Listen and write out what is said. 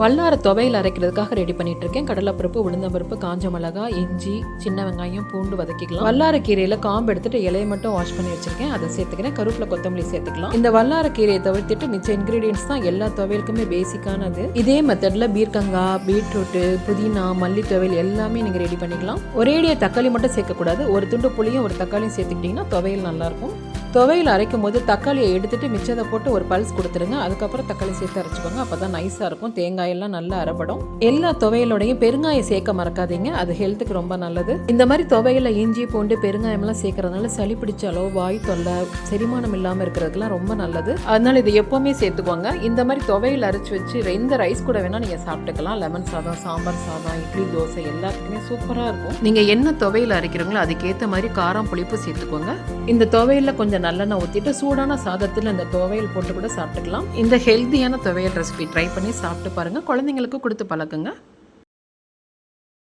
வல்லார துவையல் அரைக்கிறதுக்காக ரெடி பண்ணிட்டு இருக்கேன் கடலைப்பருப்பு உளுந்தம்பருப்பு காஞ்ச மிளகா இஞ்சி சின்ன வெங்காயம் பூண்டு வதக்கிக்கலாம். வல்லார கீரையில காம்பு எடுத்துட்டு இலையை மட்டும் வாஷ் பண்ணி வச்சிருக்கேன். அதை சேர்த்துக்கிறேன். கருவேப்பிலை கொத்தமல்லி சேர்த்துக்கலாம். இந்த வல்லார கீரையை தவிர்த்துட்டு மிச்ச இன்கிரீடியன்ஸ் தான் எல்லா துவையலுக்குமே பேசிக்கானது இதே மெத்தட்ல பீர்க்கங்கா பீட்ரூட்டு புதினா மல்லி துவையல் எல்லாமே நீங்க ரெடி பண்ணிக்கலாம். ஒரேடியா தக்காளி மட்டும் சேர்க்கக்கூடாது. ஒரு துண்டு புளியும் ஒரு தக்காளியும் சேர்த்துக்கிட்டீங்கன்னா துவையல் நல்லா இருக்கும். துவையில் அரைக்கும் போது தக்காளியை எடுத்துட்டு மிச்சத்தை போட்டு ஒரு பல்ஸ் கொடுத்துருங்க. அதுக்கப்புறம் தக்காளி சேர்த்து அரைச்சிக்கோங்க. அப்போ தான் நைஸாக இருக்கும் தேங்காயெல்லாம் நல்லா அரைப்படும். எல்லா துவையலோடையும் பெருங்காயம் சேர்க்க மறக்காதீங்க. அது ஹெல்த்துக்கு ரொம்ப நல்லது. இந்த மாதிரி துவையில் இஞ்சி பூண்டு பெருங்காயம்லாம் சேர்க்கறதுனால சளி பிடிச்சாலோ வாய் தொல்லை செரிமானம் இல்லாமல் இருக்கிறதுக்குலாம் ரொம்ப நல்லது. அதனால இதை எப்போவுமே சேர்த்துக்கோங்க. இந்த மாதிரி துவையில் அரைச்சி வச்சு எந்த ரைஸ் கூட வேணால் நீங்கள் சாப்பிட்டுக்கலாம். லெமன் சாதம் சாம்பார் சாதம் இட்லி தோசை எல்லாத்துக்குமே சூப்பராக இருக்கும். நீங்கள் என்ன துவையில் அரைக்கிறீங்களோ அதுக்கேற்ற மாதிரி காரம் புளிப்பு சேர்த்துக்கோங்க. இந்த துவையில் கொஞ்சம் நல்லெண்ணெய் ஊற்றிட்டு சூடான சாதத்தில் இந்த துவையல் போட்டு கூட சாப்பிட்டுக்கலாம். இந்த ஹெல்த்தியான துவையல் ரெசிபி ட்ரை பண்ணி சாப்பிட்டு பாருங்க. குழந்தைங்களுக்கு கொடுத்து பழக்குங்க.